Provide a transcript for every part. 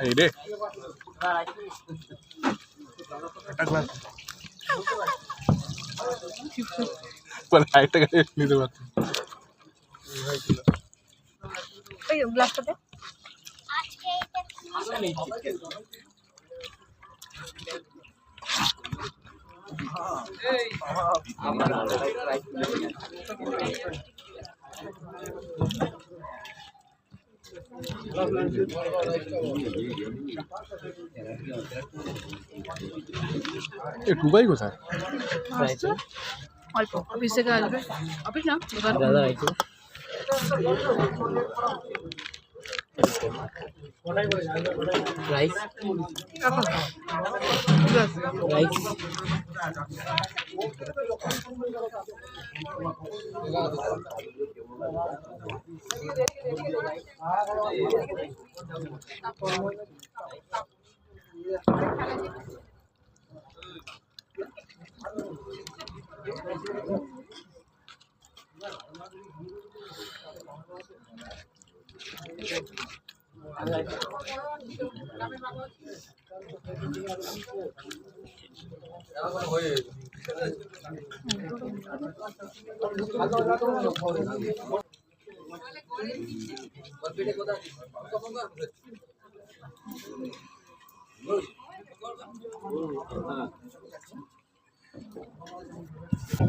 এই রে একটা গ্লাস বলে আরেকটা গাড়ি নিতে পারছি এই গ্লাসটাতে এ টুবাই কোথায় অল্প অফিস থেকে আসবে অফিস না দোকান রাইস কাকা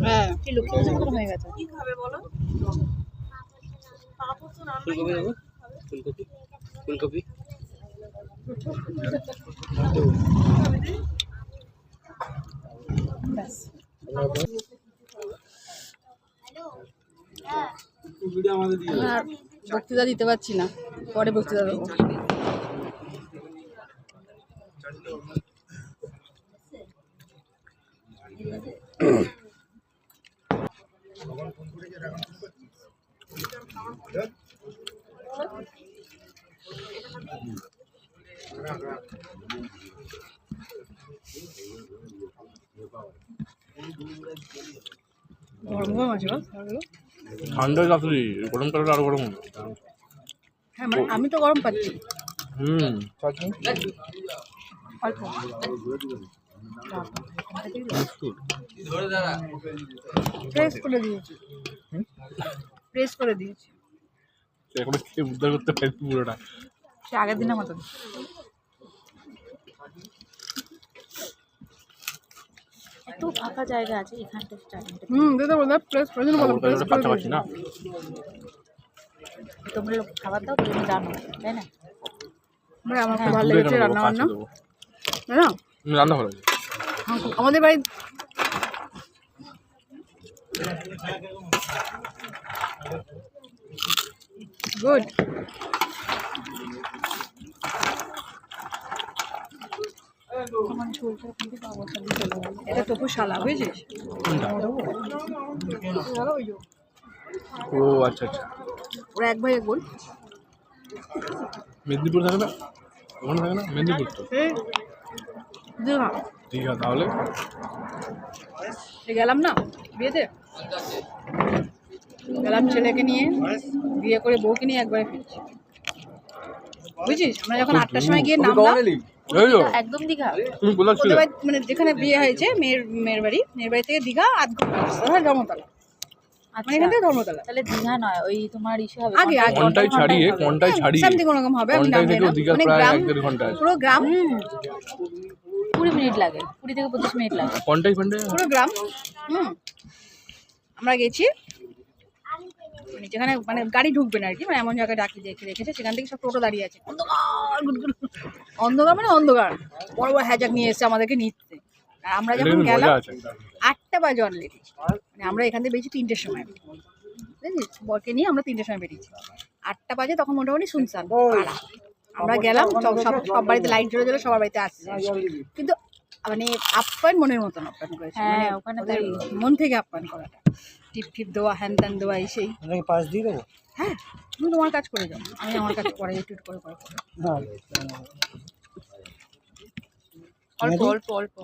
হ্যাঁ। কি লক্ষ্মী হয়ে গেছে ফুলকপি দেবো ফুলকপি? ফুলকপি? বক্তৃতা দিতে পারছি না। পরে বক্তৃতা দেবো। গরম গরম আছে আরও গরম হ্যাঁ মানে আমি তো গরম পাচ্ছি। হুম। অল্প প্রেস করে দিয়েছি। প্রেস করে দিয়েছি। এখন খেয়ে উদ্ধার করতে পারি পুরোটা। সে আগের দিনের মতন। এত ফাঁকা জায়গা আছে এখানটা স্টার্টিংটা হুম দিতে বললাম প্রেস করে বললাম প্রেস করে না। তোমরা লোক খাবার দাও তুমি জানো তাই না? আমার খুব হ্যাঁ, ভালো লেগেছে রান্না বান্না। তাই না? রান্না ভালো আমাদের বাড়ি গেল এটা তপু শালা বুঝেছিস? ও আচ্ছা আচ্ছা। ওরা এক ভাই এক বোন মেদিনীপুর থাকে না? ওখানে থাকে না? মেদিনীপুর তো। দীঘা দীঘা তাহলে। গেলাম না? বিয়েতে? গেলাম ছেলেকে নিয়ে বিয়ে করে বউকে নিয়ে একবারে ফিরছি। বুঝছিস আমরা যখন আটটার সময় গিয়ে নামলাম একদম দীঘা। মানে যেখানে বিয়ে হয়েছে মেয়ের মেয়ের বাড়ি মেয়ের বাড়ি থেকে দীঘা আধ ঘণ্টা ধর্মতলা। মানে এখান থেকে ধর্মতলা। তাহলে দীঘা নয় ওই তোমার ইস্যু হবে। আগে, আগে। ঘন্টায় ছাড়িয়ে ঘন্টায় ছাড়িয়ে। সামথিং কোনোরকম হবে আমি নাম। দীঘা মানে প্রায় গ্রাম এক দেড় ঘণ্টা পুরো গ্রাম কুড়ি মিনিট লাগে কুড়ি থেকে পঁচিশ মিনিট লাগে। ঘন্টায় ঘন্টায় পুরো গ্রাম। হুম। আমরা গেছি। মানে যেখানে মানে গাড়ি ঢুকবে না আর কি মানে এমন জায়গায় ডাকি দেখে রেখেছে সেখান থেকে সব টোটো দাঁড়িয়ে আছে। অন্ধকার গুডগুড। অন্ধকার মানে অন্ধকার। বড় বড় হ্যাজাক নিয়ে এসেছে আমাদেরকে নিচ্ছে আর আমরা যখন গেলাম আটটা বাজে অলরেডি মানে আমরা এখান থেকে বেরিয়েছি তিনটের সময়। বুঝলিস বরকে নিয়ে আমরা তিনটের সময় বেরিয়েছি। আটটা বাজে তখন মোটামুটি শুনছান। আমরা গেলাম সব সব সব বাড়িতে লাইট জ্বলে জ্বলে সবার বাড়িতে আসছে। কিন্তু মানে আপ্যায়ন মনের মতন আপ্যায়ন করেছে। হ্যাঁ, মানে ওখানে মন থেকে আপ্যায়ন করাটা। টিপ টিপ দেওয়া হ্যান ত্যান দেওয়া এই সেই। পাশ দিয়ে দেবো? হ্যাঁ তুমি তোমার কাজ করে যাও আমি আমার কাজ পরে একটু করে করে। অল্প অল্প অল্প।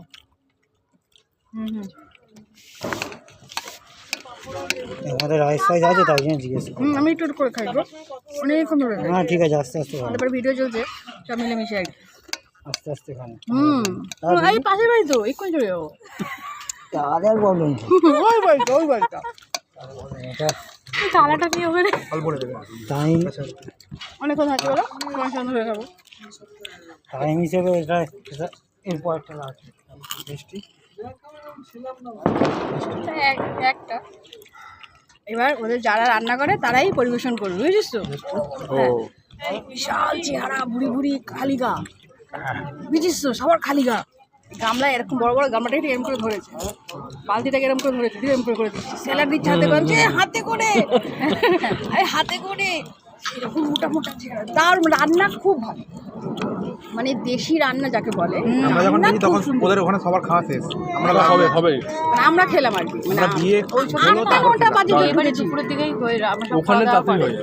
হুম হুম। আমাদের রাইস ফাইস আছে তাই জন্য জিজ্ঞেস হুম আমি একটু করে খাই গো। অনেকক্ষণ ধরে না ঠিক আছে আস্তে আস্তে তারপরে ভিডিও চলছে সব মিলেমিশে আর আস্তে আস্তে খান হুম। এই পাশের বাড়ি তো এক্ষুনি চলে যাব। আর প্রবলেম ওই বাড়িটা ওই বাড়িটা ওখানে। টাইম অনেকক্ষণ বলো তোমার হয়ে টাইম হিসেবে এটা এটা এরপর একটা লাগবে মিষ্টি একটা। এবার ওদের যারা রান্না করে তারাই পরিবেশন করবে বুঝেছিস তো? বিশাল চেহারা বুড়ি বুড়ি খালি গা বুঝিস তো? সবার খালি গা গামলা এরকম বড় বড় গামলাটা এরকম করে ধরেছে। বালতিটাকে এরকম করে ধরেছে দিয়ে এরকম করে করে দিচ্ছে স্যালাড দিচ্ছে হাতে করে। "এ, হাতে করে? আরে হাতে করে? এরকম মোটা মোটা চেহারা দারুণ রান্না খুব ভালো। মানে দেশি রান্না যাকে বলে আমরা যখন রান্না তখন ওদের ওখানে সবার খাওয়া শেষ। আমরা আমরা হবে হবে মানে আমরা খেলাম আর কি। মানে আমরা দিয়ে আটটা নটা বাজে এবারে দুপুরের দিকেই ওখানে তাড়াতাড়ি হয়ে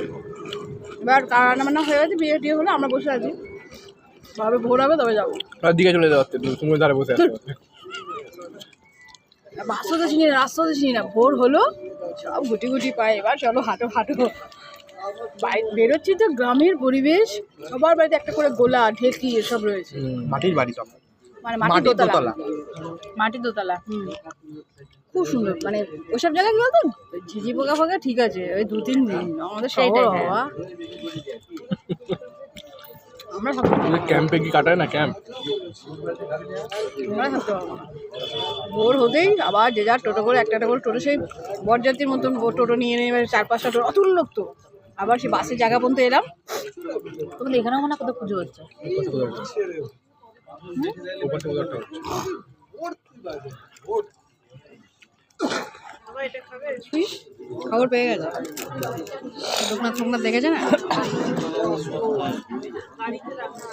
এবার রান্না বান্না হয়ে গেছে বিয়ে টিয়ে হলে আমরা বসে আছি। ভাবে ভোর হবে তবে যাব। আর দিকে চলে যাওয়ার তুমি ধারে বসে আছো। বাসও তো চিনি না রাস্তাও তো চিনি না ভোর হলো সব গুটি গুটি পায় এবার চলো হাঁটো হাঁটো। বেরোচ্ছি তো গ্রামের পরিবেশ সবার বাড়িতে একটা করে গোলা ঢেকি এসব রয়েছে। মাটির বাড়ি সব। মানে মাটির দোতলা। মাটির দোতলা হুম। খুব সুন্দর মানে ওইসব জায়গায় কি বলতো? ঝিঝি পোকা ফোকা ঠিক আছে ওই দু তিন দিন আমাদের হ্যাঁ। হওয়া আমরা থাকতে পারব ক্যাম্পে কি কাটায় না ক্যাম্প আমরা থাকতে পারব না ভোর হতেই আবার যে যার টোটো করে একটা একটা করে টোটো সেই বরযাত্রীর মতন টোটো নিয়ে নিয়ে এবার চার পাঁচটা টোটো অতুল লোক তো। আবার সেই বাসের জায়গা পর্যন্ত এলাম। তোমাদের এখানেও মনে হয় কত পুজো হচ্ছে? খবর পেয়ে গেছে। ফোকনাথ দেখেছে না? বাড়িতে রাখা